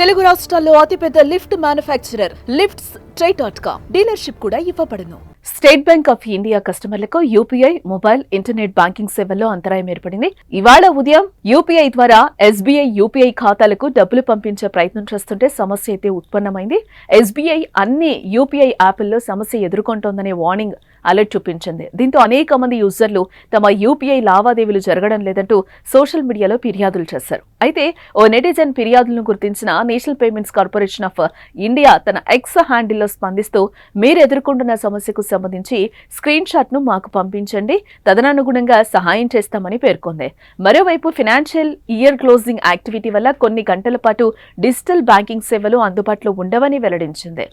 తెలుగు రాష్ట్రాల్లో అతిపెద్ద lift manufacturer lifts try dot com dealership కూడా ఇవ్వబడును. స్టేట్ బ్యాంక్ ఆఫ్ ఇండియా కస్టమర్లకు యూపీఐ మొబైల్ ఇంటర్నెట్ బ్యాంకింగ్ సేవల్లో అంతరాయం ఏర్పడింది. ఇవాళ ఉదయం యూపీఐ ద్వారా ఎస్బీఐ యూపీఐ ఖాతాలకు డబ్బులు పంపించే ప్రయత్నం చేస్తుంటే సమస్య అయితే ఉత్పన్నమైంది. ఎస్బీఐ అన్ని యూపీఐ యాప్ల్లో సమస్య ఎదుర్కొంటోందనే వార్నింగ్ అలర్ట్ చూపించింది. దీంతో అనేక మంది యూజర్లు తమ యూపీఐ లావాదేవీలు జరగడం లేదంటూ సోషల్ మీడియాలో ఫిర్యాదులు చేశారు. అయితే ఓ నెటిజన్ ఫిర్యాదులను గుర్తించిన National Payments Corporation of India తన ఎక్స్ హ్యాండిల్లో స్పందిస్తూ మీరు ఎదుర్కొంటున్న సమస్యకు సంబంధించి స్క్రీన్ షాట్ను మాకు పంపించండి. తదనుగుణంగా సహాయం చేస్తామని పేర్కొంది. మరోవైపు ఫినాన్షియల్ ఇయర్ క్లోజింగ్ యాక్టివిటీ వల్ల కొన్ని గంటల పాటు డిజిటల్ బ్యాంకింగ్ సేవలు అందుబాటులో ఉండవని వెల్లడించింది.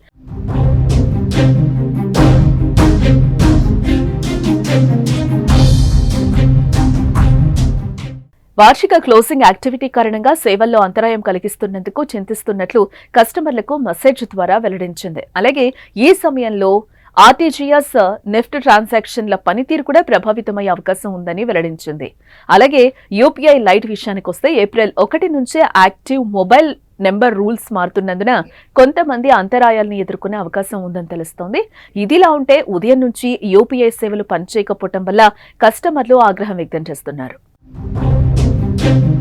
వార్షిక క్లోజింగ్ యాక్టివిటీ కారణంగా సేవల్లో అంతరాయం కలిగిస్తున్నందుకు చింతిస్తున్నట్లు కస్టమర్లకు మెసేజ్ ద్వారా వెల్లడించింది. అలాగే ఈ సమయంలో ఆర్టీజీఎస్ నెఫ్ట్ ట్రాన్సాక్షన్ల పనితీరు కూడా ప్రభావితమయ్యే అవకాశం ఉందని వెల్లడించింది. అలాగే యూపీఐ లైట్ విషయానికి వస్తే ఏప్రిల్ ఒకటి నుంచే యాక్టివ్ మొబైల్ నెంబర్ రూల్స్ మారుతున్నందున కొంతమంది అంతరాయాలను ఎదుర్కొనే అవకాశం ఉందని తెలుస్తోంది. ఇదిలా ఉంటే ఉదయం నుంచి యూపీఐ సేవలు పనిచేయకపోవటం వల్ల కస్టమర్లు ఆగ్రహం వ్యక్తం చేస్తున్నారు. Thank you.